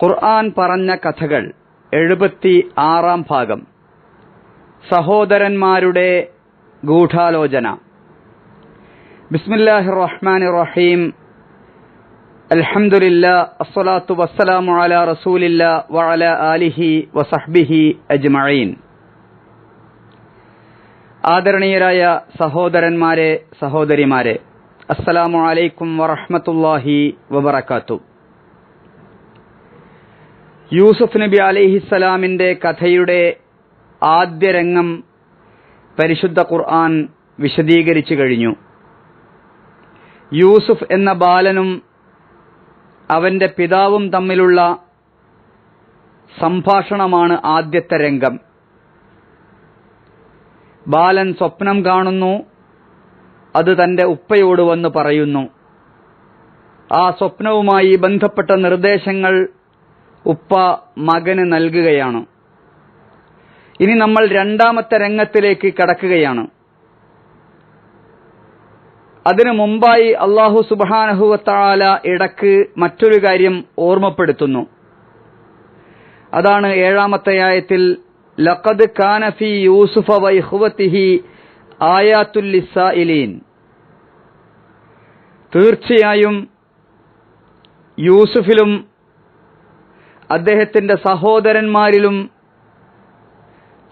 ഖുർആൻ പറഞ്ഞ കഥകൾ എഴുപത്തി ആറാം ഭാഗം. സഹോദരന്മാരുടെ ഗൂഢാലോചന. ബിസ്മില്ലാഹിർ റഹ്മാൻ റഹീം അൽഹംദുലില്ലാ അസ്സലാത്തു വസ്സലാമു അലാ റസൂലില്ല വഅല ആലിഹി വസഹ്ബിഹി അജ്മഈൻ. ആദരണീയരായ സഹോദരന്മാരെ സഹോദരിമാരെ അസ്സലാമു അലൈക്കും വറഹ്മത്തുള്ളാഹി വബറകാത്തു. യൂസുഫ് നബി അലിഹിസ്സലാമിന്റെ കഥയുടെ ആദ്യ രംഗം പരിശുദ്ധ ഖുർആൻ വിശദീകരിച്ചു കഴിഞ്ഞു. യൂസുഫ് എന്ന ബാലനും അവന്റെ പിതാവും തമ്മിലുള്ള സംഭാഷണമാണ് ആദ്യത്തെ രംഗം. ബാലൻ സ്വപ്നം കാണുന്നു അത് തന്റെ ഉപ്പയോട് വന്ന് പറയുന്നു. ആ സ്വപ്നവുമായി ബന്ധപ്പെട്ട നിർദ്ദേശങ്ങൾ ഉപ്പ മകന് നൽകുകയാണ്. ഇനി നമ്മൾ രണ്ടാമത്തെ രംഗത്തിലേക്ക് കടക്കുകയാണ്. അതിനു മുമ്പായി അള്ളാഹു സുബാനഹുവത്താല ഇടയ്ക്ക് മറ്റൊരു കാര്യം ഓർമ്മപ്പെടുത്തുന്നു. അതാണ് ഏഴാമത്തെ ആയത്തിൽ ലഖദ് കാനഫി യൂസുഫ വൈഹുവത്തിഹി ആയാത്തുല്ലിസയിലീൻ തീർച്ചയായും യൂസുഫിലും അദ്ദേഹത്തിന്റെ സഹോദരന്മാരിലും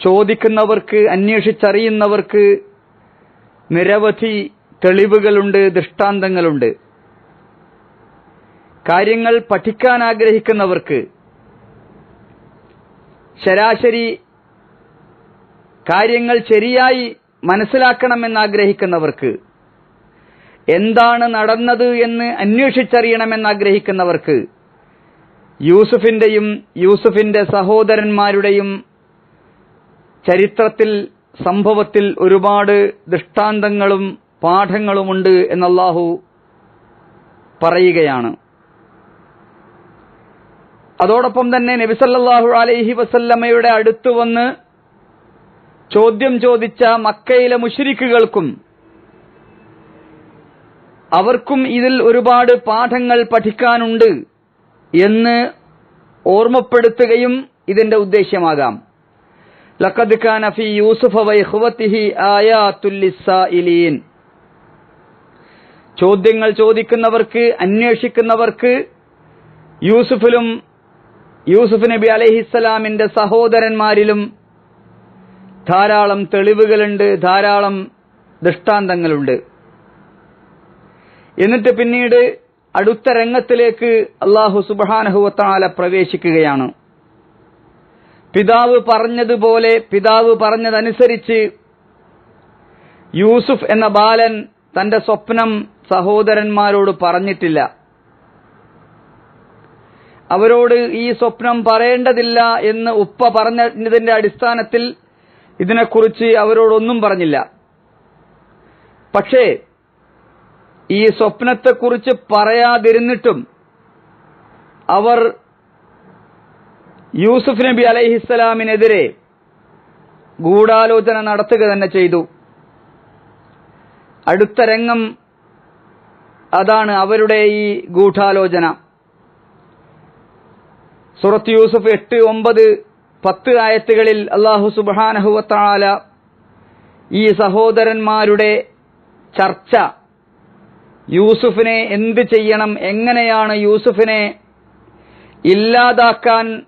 ചോദിക്കുന്നവർക്ക് അന്വേഷിച്ചറിയുന്നവർക്ക് നിരവധി തെളിവുകളുണ്ട് ദൃഷ്ടാന്തങ്ങളുണ്ട്. കാര്യങ്ങൾ പഠിക്കാൻ ആഗ്രഹിക്കുന്നവർക്ക് ശരാശരി കാര്യങ്ങൾ ശരിയായി മനസ്സിലാക്കണമെന്ന് ആഗ്രഹിക്കുന്നവർക്ക് എന്താണ് നടന്നത് എന്ന് അന്വേഷിച്ചറിയണമെന്ന് ആഗ്രഹിക്കുന്നവർക്ക് യൂസുഫിന്റെയും യൂസുഫിന്റെ സഹോദരന്മാരുടെയും ചരിത്രത്തിൽ സംഭവത്തിൽ ഒരുപാട് ദൃഷ്ടാന്തങ്ങളും പാഠങ്ങളുമുണ്ട് എന്നല്ലാഹു പറയുകയാണ്. അതോടൊപ്പം തന്നെ നബിസല്ലാഹു അലൈഹി വസല്ലമ്മയുടെ അടുത്തു വന്ന് ചോദ്യം ചോദിച്ച മക്കയിലെ മുഷിരിക്കുകൾക്കും അവർക്കും ഇതിൽ ഒരുപാട് പാഠങ്ങൾ പഠിക്കാനുണ്ട്. എന്ന് ഓർമ്മപ്പെടുത്തുകയും ഇതിന്റെ ഉദ്ദേശ്യമാകാം. ലഖദ് കാന ഫി യൂസുഫ ചോദ്യങ്ങൾ ചോദിക്കുന്നവർക്ക് അന്വേഷിക്കുന്നവർക്ക് യൂസുഫിലും യൂസുഫ് നബി അലഹിസ്സലാമിന്റെ സഹോദരന്മാരിലും ധാരാളം തെളിവുകളുണ്ട് ധാരാളം ദൃഷ്ടാന്തങ്ങളുണ്ട്. എന്നിട്ട് പിന്നീട് അടുത്ത രംഗത്തിലേക്ക് അള്ളാഹു സുബാനഹുവത്താല പ്രവേശിക്കുകയാണ്. പിതാവ് പറഞ്ഞതുപോലെ പിതാവ് പറഞ്ഞതനുസരിച്ച് യൂസുഫ് എന്ന ബാലൻ തന്റെ സ്വപ്നം സഹോദരന്മാരോട് പറഞ്ഞിട്ടില്ല. അവരോട് ഈ സ്വപ്നം പറയേണ്ടതില്ല എന്ന് ഉപ്പ പറഞ്ഞതിന്റെ അടിസ്ഥാനത്തിൽ ഇതിനെക്കുറിച്ച് അവരോടൊന്നും പറഞ്ഞില്ല. പക്ഷേ ഈ സ്വപ്നത്തെക്കുറിച്ച് പറയാതിരുന്നിട്ടും അവർ യൂസുഫ് നബി അലൈഹിസ്സലാമിനെതിരെ ഗൂഢാലോചന നടത്തുക തന്നെ ചെയ്തു. അടുത്ത രംഗം അതാണ് അവരുടെ ഈ ഗൂഢാലോചന. സുറത്ത് യൂസുഫ് എട്ട് ഒമ്പത് പത്ത് ആയത്തുകളിൽ അള്ളാഹു സുബാനഹുവത്താല ഈ സഹോദരന്മാരുടെ ചർച്ച യൂസുഫിനെ എന്ത് ചെയ്യണം? എങ്ങനെയാണ് യൂസുഫിനെ ഇല്ലാതാക്കാൻ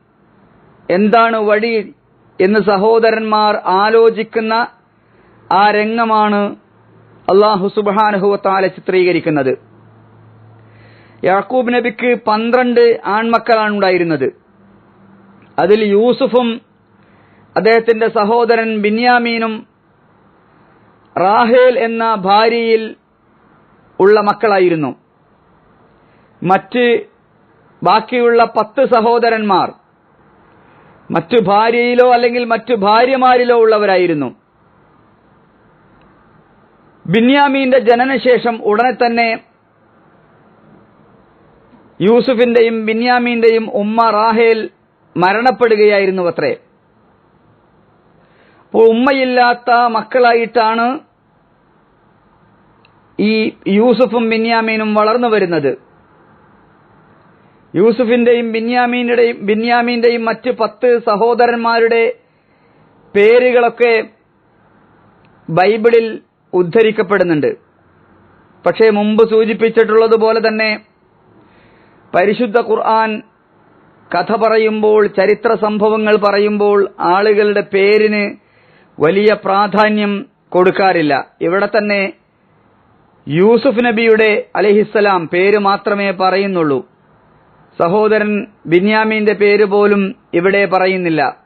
എന്താണ് വഴി എന്ന് സഹോദരന്മാർ ആലോചിക്കുന്ന ആ രംഗമാണ് അള്ളാഹു സുബാനുഹുവത്താല ചിത്രീകരിക്കുന്നത്. യാക്കൂബ് നബിക്ക് പന്ത്രണ്ട് ആൺമക്കളാണ് ഉണ്ടായിരുന്നത്. അതിൽ യൂസുഫും അദ്ദേഹത്തിന്റെ സഹോദരൻ ബിന്യാമീനും റാഹേൽ എന്ന ഭാര്യയിൽ ഉള്ള മക്കളായിരുന്നു. മറ്റ് ബാക്കിയുള്ള പത്ത് സഹോദരന്മാർ മറ്റു ഭാര്യയിലോ അല്ലെങ്കിൽ മറ്റു ഭാര്യമാരിലോ ഉള്ളവരായിരുന്നു. ബിന്യാമീന്റെ ജനനശേഷം ഉടനെ തന്നെ യൂസുഫിന്റെയും ബിന്യാമീന്റെയും ഉമ്മ റാഹേൽ മരണപ്പെടുകയായിരുന്നു അത്രേ. അപ്പോൾ ഉമ്മയില്ലാത്ത മക്കളായിട്ടാണ് ഈ യൂസുഫും ബിന്യാമീനും വളർന്നു വരുന്നത്. യൂസുഫിന്റെയും ബിന്യാമീനുടെയും ബിന്യാമീന്റെയും മറ്റ് പത്ത് സഹോദരന്മാരുടെ പേരുകളൊക്കെ ബൈബിളിൽ ഉദ്ധരിക്കപ്പെടുന്നുണ്ട്. പക്ഷേ മുമ്പ് സൂചിപ്പിച്ചിട്ടുള്ളതുപോലെ തന്നെ പരിശുദ്ധ ഖുർആൻ കഥ പറയുമ്പോൾ ചരിത്ര സംഭവങ്ങൾ പറയുമ്പോൾ ആളുകളുടെ പേരിന് വലിയ പ്രാധാന്യം കൊടുക്കാറില്ല. ഇവിടെ തന്നെ യൂസുഫ് നബിയുടെ അലഹിസ്സലാം പേര് മാത്രമേ പറയുന്നുള്ളൂ. സഹോദരൻ ബിന്യാമീന്റെ പേര് പോലും ഇവിടെ പറയുന്നില്ല.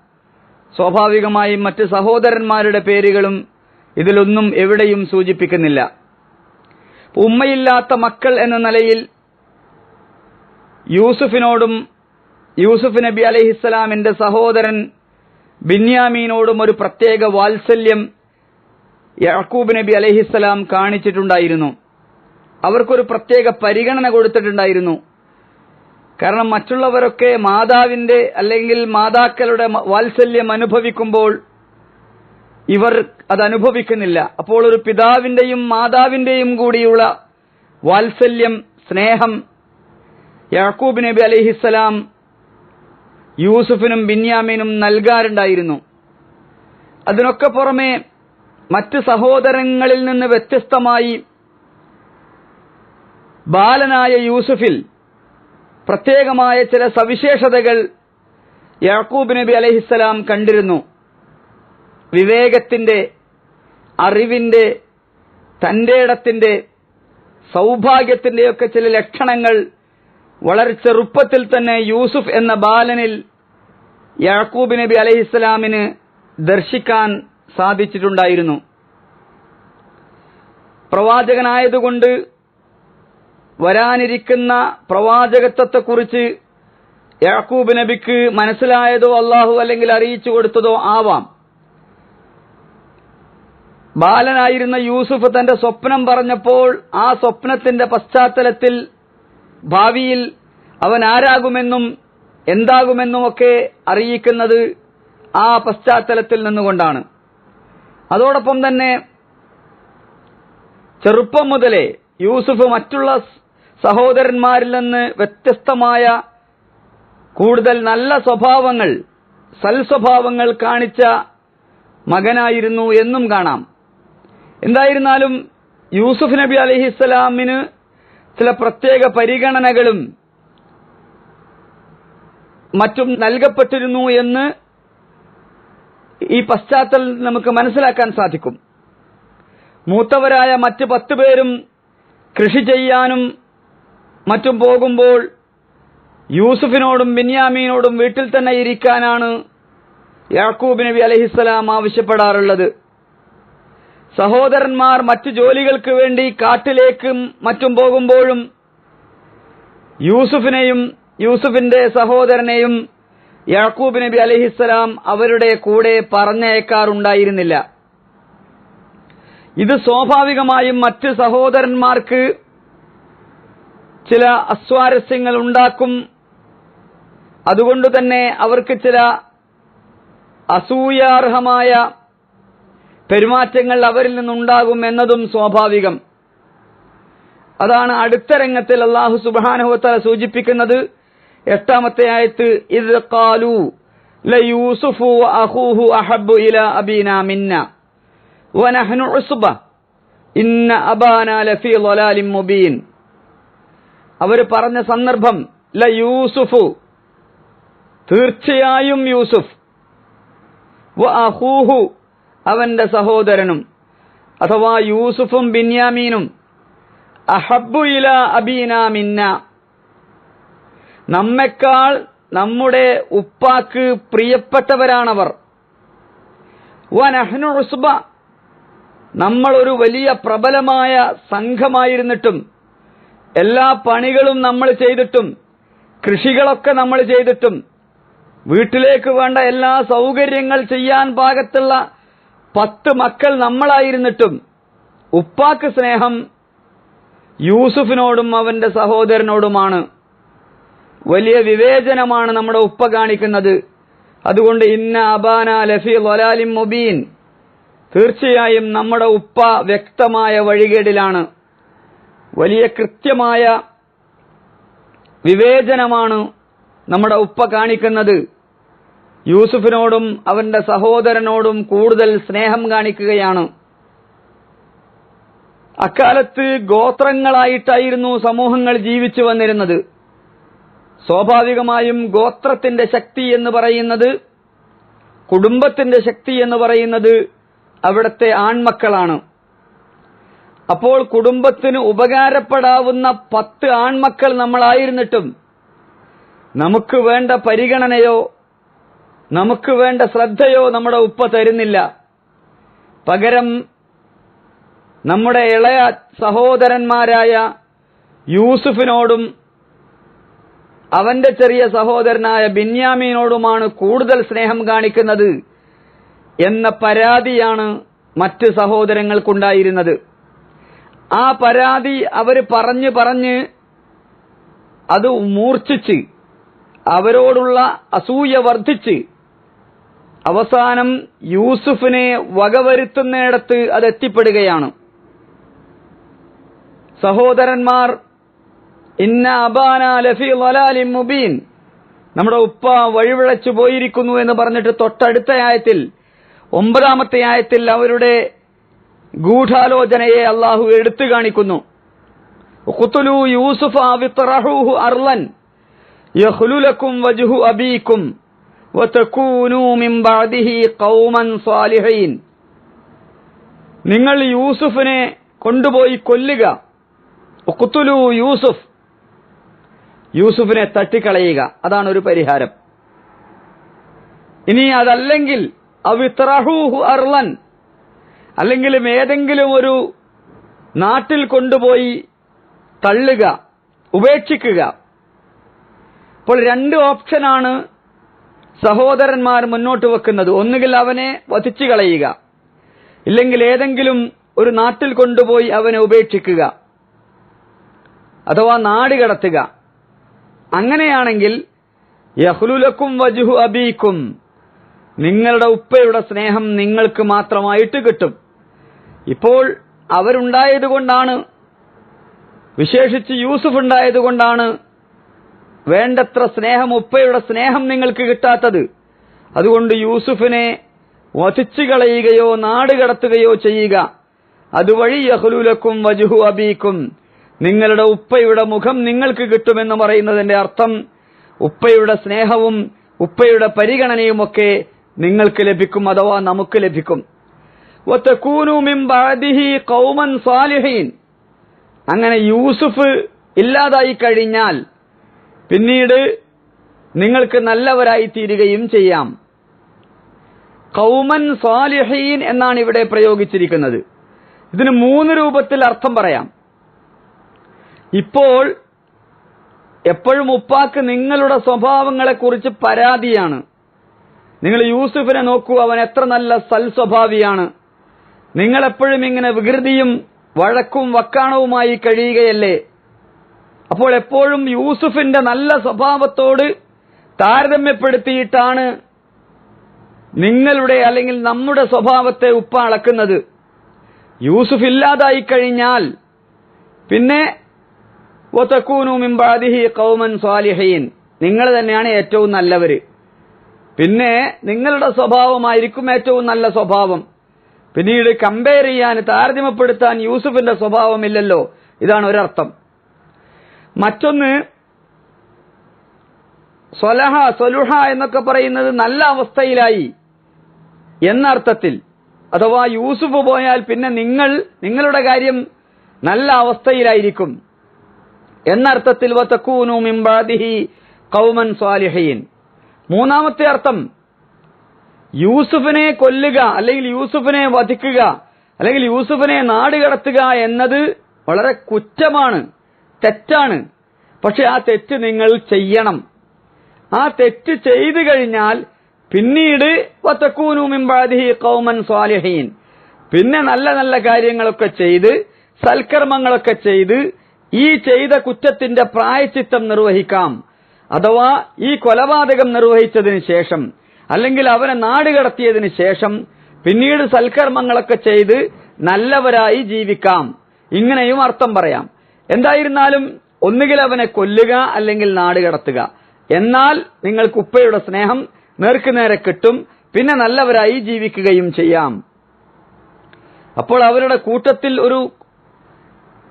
സ്വാഭാവികമായും മറ്റ് സഹോദരന്മാരുടെ പേരുകളും ഇതിലൊന്നും എവിടെയും സൂചിപ്പിക്കുന്നില്ല. ഉമ്മയില്ലാത്ത മക്കൾ എന്ന നിലയിൽ യൂസുഫിനോടും യൂസുഫ് നബി അലഹിസ്സലാമിന്റെ സഹോദരൻ ബിന്യാമീനോടും ഒരു പ്രത്യേക വാത്സല്യം യാക്കൂബ് നബി അലഹിസ്സലാം കാണിച്ചിട്ടുണ്ടായിരുന്നു. അവർക്കൊരു പ്രത്യേക പരിഗണന കൊടുത്തിട്ടുണ്ടായിരുന്നു. കാരണം മറ്റുള്ളവരൊക്കെ മാതാവിന്റെ അല്ലെങ്കിൽ മാതാക്കളുടെ വാത്സല്യം അനുഭവിക്കുമ്പോൾ ഇവർ അത് അപ്പോൾ ഒരു പിതാവിന്റെയും മാതാവിന്റെയും കൂടിയുള്ള വാത്സല്യം സ്നേഹം യാക്കൂബ് നബി അലിഹിസ്സലാം യൂസുഫിനും ബിന്യാമിനും നൽകാറുണ്ടായിരുന്നു. അതിനൊക്കെ പുറമെ മറ്റ് സഹോദരങ്ങളിൽ നിന്ന് വ്യത്യസ്തമായി ബാലനായ യൂസുഫിൽ പ്രത്യേകമായ ചില സവിശേഷതകൾ യാക്കൂബ് നബി അലഹിസ്സലാം കണ്ടിരുന്നു. വിവേകത്തിന്റെ അറിവിന്റെ ഇടത്തിന്റെ സൗഭാഗ്യത്തിന്റെയൊക്കെ ചില ലക്ഷണങ്ങൾ വളരെ ചെറുപ്പത്തിൽ തന്നെ യൂസുഫ് എന്ന ബാലനിൽ യാക്കൂബ് നബി അലഹിസ്സലാമിന് ദർശിക്കാൻ സാധിച്ചിട്ടുണ്ടായിരുന്നു. പ്രവാചകനായതുകൊണ്ട് വരാനിരിക്കുന്ന പ്രവാചകത്വത്തെക്കുറിച്ച് യാക്കൂബ് നബിക്ക് മനസ്സിലായതോ അള്ളാഹു അല്ലെങ്കിൽ അറിയിച്ചു കൊടുത്തതോ ആവാം. ബാലനായിരുന്ന യൂസുഫ് തന്റെ സ്വപ്നം പറഞ്ഞപ്പോൾ ആ സ്വപ്നത്തിന്റെ പശ്ചാത്തലത്തിൽ ഭാവിയിൽ അവൻ ആരാകുമെന്നും എന്താകുമെന്നുമൊക്കെ അറിയിക്കുന്നത് ആ പശ്ചാത്തലത്തിൽ നിന്നുകൊണ്ടാണ്. അതോടൊപ്പം തന്നെ ചെറുപ്പം മുതലേ യൂസുഫ് മറ്റുള്ള സഹോദരന്മാരിൽ നിന്ന് വ്യത്യസ്തമായ കൂടുതൽ നല്ല സ്വഭാവങ്ങൾ സൽസ്വഭാവങ്ങൾ കാണിച്ച മകനായിരുന്നു എന്നും കാണാം. എന്തായിരുന്നാലും യൂസുഫ് നബി അലഹിസ്സലാമിന് ചില പ്രത്യേക പരിഗണനകളും മറ്റും നൽകപ്പെട്ടിരുന്നു എന്ന് ഈ പശ്ചാത്തലത്തിൽ നമുക്ക് മനസ്സിലാക്കാൻ സാധിക്കും. മൂത്തവരായ മറ്റ് പത്ത് പേരും കൃഷി ചെയ്യാനും മറ്റും പോകുമ്പോൾ യൂസുഫിനോടും ബിന്യാമീനോടും വീട്ടിൽ തന്നെ ഇരിക്കാനാണ് യാക്കൂബ് നബി അലഹിസ്സലാം ആവശ്യപ്പെടാറുള്ളത്. സഹോദരന്മാർ മറ്റു ജോലികൾക്ക് വേണ്ടി കാട്ടിലേക്കും മറ്റും പോകുമ്പോഴും യൂസുഫിനെയും യൂസുഫിന്റെ സഹോദരനെയും യാക്കൂബ് നബി അലഹിസ്സലാം അവരുടെ കൂടെ പറഞ്ഞയക്കാറുണ്ടായിരുന്നില്ല. ഇത് സ്വാഭാവികമായും മറ്റ് സഹോദരന്മാർക്ക് ചില അസ്വാരസ്യങ്ങൾ ഉണ്ടാക്കും അതുകൊണ്ട് തന്നെ അവർക്ക് ചില അസൂയാർഹമായ പെരുമാറ്റങ്ങൾ അവരിൽ നിന്നുണ്ടാകും എന്നതും സ്വാഭാവികം. അതാണ് അടുത്ത രംഗത്തിൽ അള്ളാഹു സുബാനുഹത്തല സൂചിപ്പിക്കുന്നത്. എട്ടാമത്തെ ആയത്ത് ഇത് കാലു ലയൂസുഫു അഹൂഹു അഹബു ഇല അബീന മിന്ന വനഹ്നു ഉസ്ബ ഇന്ന അബാന ലഫി ളലാലിൻ മുബീൻ. അവർ പറഞ്ഞ സന്ദർഭം ല യൂസുഫു തീർച്ചയായും യൂസുഫ് വ അഹൂഹു അവന്റെ സഹോദരനും അഥവാ യൂസുഫും ബിന്യാമീനും അഹബു ഇല അബീന മിന്ന. നമ്മെക്കാൾ നമ്മുടെ ഉപ്പാക്ക് പ്രിയപ്പെട്ടവരാണവർ. വനഹ്നു ഉസ്ബ. നമ്മൾ ഒരു വലിയ പ്രബലമായ സംഘമായിരുന്നിട്ടും എല്ലാ പണികളും നമ്മൾ ചെയ്തിട്ടും കൃഷികളൊക്കെ നമ്മൾ ചെയ്തിട്ടും വീട്ടിലേക്ക് വേണ്ട എല്ലാ സൗകര്യങ്ങൾ ചെയ്യാൻ പാകത്തുള്ള പത്ത് മക്കൾ നമ്മളായിരുന്നിട്ടും ഉപ്പാക്ക് സ്നേഹം യൂസുഫിനോടും അവന്റെ സഹോദരനോടുമാണ്. വലിയ വിവേചനമാണ് നമ്മുടെ ഉപ്പ കാണിക്കുന്നത്. അതുകൊണ്ട് ഇന്ന അബാന ലഫി ലൊലാലിം മൊബീൻ. തീർച്ചയായും നമ്മുടെ ഉപ്പ വ്യക്തമായ വഴികേടിലാണ്. വലിയ കൃത്യമായ വിവേചനമാണ് നമ്മുടെ ഉപ്പ കാണിക്കുന്നത്. യൂസുഫിനോടും അവന്റെ സഹോദരനോടും കൂടുതൽ സ്നേഹം കാണിക്കുകയാണ്. അക്കാലത്ത് ഗോത്രങ്ങളായിട്ടായിരുന്നു സമൂഹങ്ങൾ ജീവിച്ചു വന്നിരുന്നത്. സ്വാഭാവികമായും ഗോത്രത്തിന്റെ ശക്തി എന്ന് പറയുന്നത് കുടുംബത്തിന്റെ ശക്തി എന്ന് പറയുന്നത് അവിടുത്തെ ആൺമക്കളാണ്. അപ്പോൾ കുടുംബത്തിന് ഉപകാരപ്പെടാവുന്ന പത്ത് ആൺമക്കൾ നമ്മളായിരുന്നിട്ടും നമുക്ക് വേണ്ട പരിഗണനയോ നമുക്ക് വേണ്ട ശ്രദ്ധയോ നമ്മുടെ ഉപ്പ തരുന്നില്ല. പകരം നമ്മുടെ ഇളയ സഹോദരന്മാരായ യൂസുഫിനോടും അവന്റെ ചെറിയ സഹോദരനായ ബിന്യാമീനോടുമാണ് കൂടുതൽ സ്നേഹം കാണിക്കുന്നത് എന്ന പരാതിയാണ് മറ്റ് സഹോദരങ്ങൾക്കുണ്ടായിരുന്നത്. ആ പരാതി അവർ പറഞ്ഞു പറഞ്ഞ് അത് മൂർച്ഛിച്ച് അവരോടുള്ള അസൂയ വർദ്ധിച്ച് അവസാനം യൂസുഫിനെ വകവരുത്തുന്നിടത്ത് അത് എത്തിപ്പെടുകയാണ് സഹോദരന്മാർ ഇന്ന അബാന ലഫി വലാലിം മുബീൻ. നമ്മുടെ ഉപ്പ വഴിവിളച്ചു പോയിരിക്കുന്നു എന്ന് പറഞ്ഞിട്ട് തൊട്ടടുത്ത ആയത്തിൽ ഒമ്പതാമത്തെ ആയത്തിൽ അവരുടെ ഗൂഢാലോചനയെ അള്ളാഹു എടുത്തു കാണിക്കുന്നു. ഖുത്തുലു യൂസുഫ വിത്രഹൂഹു അർലൻ യഖ്ലുലക്കും വജുഹു അബീക്കും വതകൂനു മിൻ ബഅദിഹി ഖൗമൻ സാലിഹീൻ. നിങ്ങൾ യൂസുഫിനെ കൊണ്ടുപോയി കൊല്ലുക. ഖുത്തുലു യൂസുഫ് യൂസുഫിനെ തട്ടിക്കളയുക. അതാണ് ഒരു പരിഹാരം. ഇനി അതല്ലെങ്കിൽ അവിത്രഹൂഹു അർലൻ അല്ലെങ്കിലും ഏതെങ്കിലും ഒരു നാട്ടിൽ കൊണ്ടുപോയി തള്ളുക ഉപേക്ഷിക്കുക. അപ്പോൾ രണ്ട് ഓപ്ഷനാണ് സഹോദരന്മാർ മുന്നോട്ട് വെക്കുന്നത്. ഒന്നുകിൽ അവനെ വധിച്ചു കളയുക. ഇല്ലെങ്കിൽ ഏതെങ്കിലും ഒരു നാട്ടിൽ കൊണ്ടുപോയി അവനെ ഉപേക്ഷിക്കുക. അഥവാ നാട് കടത്തുക. അങ്ങനെയാണെങ്കിൽ യഹ്ലുലക്കും വജുഹു അബീക്കും നിങ്ങളുടെ ഉപ്പയുടെ സ്നേഹം നിങ്ങൾക്ക് മാത്രമായിട്ട് കിട്ടും. ഇപ്പോൾ അവരുണ്ടായതുകൊണ്ടാണ് വിശേഷിച്ച് യൂസുഫ് ഉണ്ടായതുകൊണ്ടാണ് വേണ്ടത്ര സ്നേഹം ഉപ്പയുടെ സ്നേഹം നിങ്ങൾക്ക് കിട്ടാത്തത്. അതുകൊണ്ട് യൂസുഫിനെ വധിച്ചു കളയുകയോ നാടുകടത്തുകയോ ചെയ്യുക. അതുവഴി യഹ്ലുലക്കും വജുഹു അബീക്കും നിങ്ങളുടെ ഉപ്പയുടെ മുഖം നിങ്ങൾക്ക് കിട്ടുമെന്ന് പറയുന്നതിന്റെ അർത്ഥം ഉപ്പയുടെ സ്നേഹവും ഉപ്പയുടെ പരിഗണനയുമൊക്കെ നിങ്ങൾക്ക് ലഭിക്കും അഥവാ നമുക്ക് ലഭിക്കും. അങ്ങനെ യൂസുഫ് ഇല്ലാതായി കഴിഞ്ഞാൽ പിന്നീട് നിങ്ങൾക്ക് നല്ലവരായി തീരുകയും ചെയ്യാം. കൗമൻ സാലിഹീൻ എന്നാണ് ഇവിടെ പ്രയോഗിച്ചിരിക്കുന്നത്. ഇതിന് മൂന്ന് രൂപത്തിൽ അർത്ഥം പറയാം. ഇപ്പോൾ എപ്പോഴും ഉപ്പാക്ക് നിങ്ങളുടെ സ്വഭാവങ്ങളെക്കുറിച്ച് പരാതിയാണ്. നിങ്ങൾ യൂസുഫിനെ നോക്കൂ അവൻ എത്ര നല്ല സൽസ്വഭാവിയാണ്. നിങ്ങൾ എപ്പോഴും ഇങ്ങനെ വികൃതിയും വഴക്കും വക്കാണവുമായി കഴിയുകയല്ലേ? അപ്പോൾ എപ്പോഴും യൂസുഫിന്റെ നല്ല സ്വഭാവത്തോട് താരതമ്യപ്പെടുത്തിയിട്ടാണ് നിങ്ങളുടെ അല്ലെങ്കിൽ നമ്മുടെ സ്വഭാവത്തെ ഉപ്പ അളക്കുന്നത്. യൂസുഫ് ഇല്ലാതായി കഴിഞ്ഞാൽ പിന്നെ നിങ്ങൾ തന്നെയാണ് ഏറ്റവും നല്ലവര്. പിന്നെ നിങ്ങളുടെ സ്വഭാവമായിരിക്കും ഏറ്റവും നല്ല സ്വഭാവം. പിന്നീട് കമ്പയർ ചെയ്യാൻ താരതമ്യപ്പെടുത്താൻ യൂസുഫിന്റെ സ്വഭാവമില്ലല്ലോ. ഇതാണ് ഒരർത്ഥം. മറ്റൊന്ന് സ്വലഹ സ്വലുഹ എന്നൊക്കെ പറയുന്നത് നല്ല അവസ്ഥയിലായി എന്നർത്ഥത്തിൽ. അഥവാ യൂസുഫ് പോയാൽ പിന്നെ നിങ്ങൾ നിങ്ങളുടെ കാര്യം നല്ല അവസ്ഥയിലായിരിക്കും. എന്നർത്ഥത്തിൽ കൗമൻ സ്വാലിഹീൻ മൂന്നാമത്തെ അർത്ഥം യൂസുഫിനെ കൊല്ലുക അല്ലെങ്കിൽ യൂസുഫിനെ വധിക്കുക അല്ലെങ്കിൽ യൂസുഫിനെ നാടുകടത്തുക എന്നത് വളരെ കുറ്റമാണ് തെറ്റാണ്. പക്ഷെ ആ തെറ്റ് നിങ്ങൾ ചെയ്യണം. ആ തെറ്റ് ചെയ്തു കഴിഞ്ഞാൽ പിന്നീട് വത്തക്കൂനു കൗമൻ സ്വാലിഹീൻ പിന്നെ നല്ല നല്ല കാര്യങ്ങളൊക്കെ ചെയ്ത് സൽക്കർമ്മങ്ങളൊക്കെ ചെയ്ത് ഈ ചെയ്ത കുറ്റത്തിന്റെ പ്രായച്ചിത്തം നിർവഹിക്കാം. അഥവാ ഈ കൊലപാതകം നിർവഹിച്ചതിന് ശേഷം അല്ലെങ്കിൽ അവനെ നാട് കടത്തിയതിന് ശേഷം പിന്നീട് സൽക്കർമ്മങ്ങളൊക്കെ ചെയ്ത് നല്ലവരായി ജീവിക്കാം. ഇങ്ങനെയും അർത്ഥം പറയാം. എന്തായിരുന്നാലും ഒന്നുകിൽ അവനെ കൊല്ലുക അല്ലെങ്കിൽ നാട് കടത്തുക. എന്നാൽ നിങ്ങൾക്ക് ഉപ്പയുടെ സ്നേഹം നേർക്കുനേരെ കിട്ടും പിന്നെ നല്ലവരായി ജീവിക്കുകയും ചെയ്യാം. അപ്പോൾ അവരുടെ കൂട്ടത്തിൽ ഒരു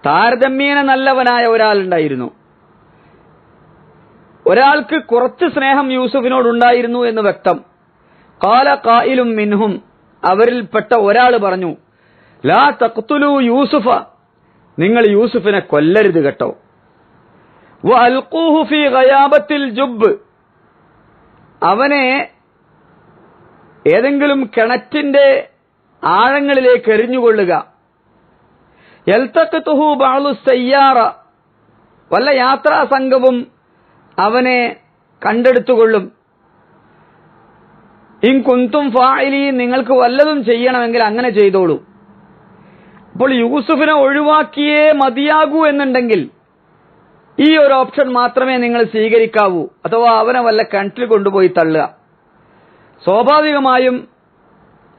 താരതമ്യേന നല്ലവനായ ഒരാളുണ്ടായിരുന്നു. ഒരാൾക്ക് കുറച്ച് സ്നേഹം യൂസുഫിനോടുണ്ടായിരുന്നു എന്ന് വ്യക്തം. കാല കായിലും മിൻഹും അവരിൽപ്പെട്ട ഒരാൾ പറഞ്ഞു ലാ തഖ്തുലു യൂസുഫ. നിങ്ങൾ യൂസുഫിനെ കൊല്ലരുത് കേട്ടോ. ഫീ ജുബ് അവനെ ഏതെങ്കിലും കിണറ്റിന്റെ ആഴങ്ങളിലേക്ക് എറിഞ്ഞുകൊള്ളുക. എൽത്തക്കത്തുഹു ബാളു സയ്യാറ. വല്ല യാത്രാ സംഘവും അവനെ കണ്ടെടുത്തുകൊള്ളും. ഇൻ കുന്തും ഫായിലി നിങ്ങൾക്ക് വല്ലതും ചെയ്യണമെങ്കിൽ അങ്ങനെ ചെയ്തോളൂ. അപ്പോൾ യൂസുഫിനെ ഒഴിവാക്കിയേ മതിയാകൂ എന്നുണ്ടെങ്കിൽ ഈ ഒരു ഓപ്ഷൻ മാത്രമേ നിങ്ങൾ സ്വീകരിക്കാവൂ. അഥവാ അവനെ വല്ല കിണറ്റിൽ കൊണ്ടുപോയി തള്ളുക. സ്വാഭാവികമായും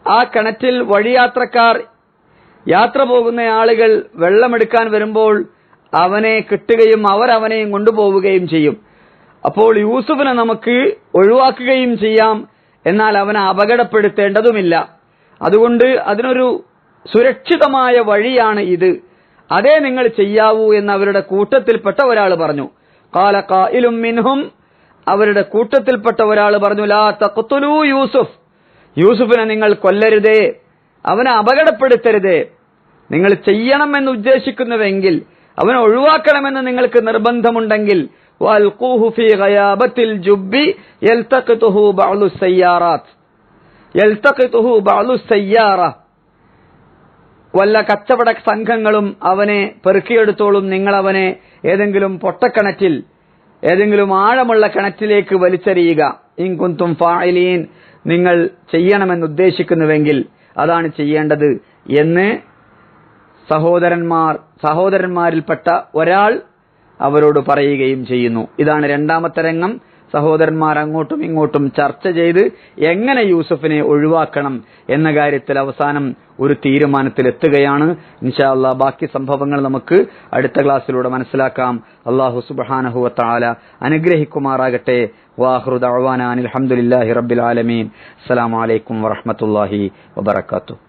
ആ കിണറ്റിൽ വഴിയാത്രക്കാർ യാത്ര പോകുന്ന ആളുകൾ വെള്ളമെടുക്കാൻ വരുമ്പോൾ അവനെ കിട്ടുകയും അവർ അവനെയും കൊണ്ടുപോവുകയും ചെയ്യും. അപ്പോൾ യൂസുഫിനെ നമുക്ക് ഒഴിവാക്കുകയും ചെയ്യാം എന്നാൽ അവനെ അപകടപ്പെടുത്തേണ്ടതുമില്ല. അതുകൊണ്ട് അതിനൊരു സുരക്ഷിതമായ വഴിയാണ് ഇത്. അതേ നിങ്ങൾ ചെയ്യാവൂ എന്ന് അവരുടെ കൂട്ടത്തിൽപ്പെട്ട ഒരാൾ പറഞ്ഞു. കാല കായിലും മിൻഹും അവരുടെ കൂട്ടത്തിൽപ്പെട്ട ഒരാൾ പറഞ്ഞു ലാ തക്കുത്തുലൂ യൂസുഫ്. യൂസുഫിനെ നിങ്ങൾ കൊല്ലരുതേ. അവനെ അപകടപ്പെടുത്തരുതേ. നിങ്ങൾ ചെയ്യണമെന്ന് ഉദ്ദേശിക്കുന്നുവെങ്കിൽ അവനെ ഒഴിവാക്കണമെന്ന് നിങ്ങൾക്ക് നിർബന്ധമുണ്ടെങ്കിൽ വല്ല കച്ചവട സംഘങ്ങളും അവനെ പെറുക്കിയെടുത്തോളും നിങ്ങൾ അവനെ ഏതെങ്കിലും പൊട്ടക്കിണറ്റിൽ ഏതെങ്കിലും ആഴമുള്ള കിണറ്റിലേക്ക് വലിച്ചെറിയുക. ഇൻകുന്തും ഫായിലീൻ നിങ്ങൾ ചെയ്യണമെന്ന് ഉദ്ദേശിക്കുന്നുവെങ്കിൽ അതാണ് ചെയ്യേണ്ടത് എന്ന് സഹോദരന്മാരിൽപ്പെട്ട ഒരാൾ അവരോട് പറയുകയും ചെയ്യുന്നു. ഇതാണ് രണ്ടാമത്തെ രംഗം. സഹോദരന്മാർ അങ്ങോട്ടും ഇങ്ങോട്ടും ചർച്ച ചെയ്ത് എങ്ങനെ യൂസഫിനെ ഒഴിവാക്കണം എന്ന കാര്യത്തിൽ അവസാനം ഒരു തീരുമാനത്തിലെത്തുകയാണ്. ഇൻഷാ അല്ലാ ബാക്കി സംഭവങ്ങൾ നമുക്ക് അടുത്ത ക്ലാസ്സിലൂടെ മനസ്സിലാക്കാം. അള്ളാഹു സുബാനഹുവ താല അനുഗ്രഹിക്കുമാറാകട്ടെ. വാഹൃദ് അഹ്വാനാൻ അലഹമുല്ലാഹി റബ്ബിൽ ആലമീൻ. അസ്സലാമലൈക്കും വറഹമത്തല്ലാഹി വബർക്കാത്തു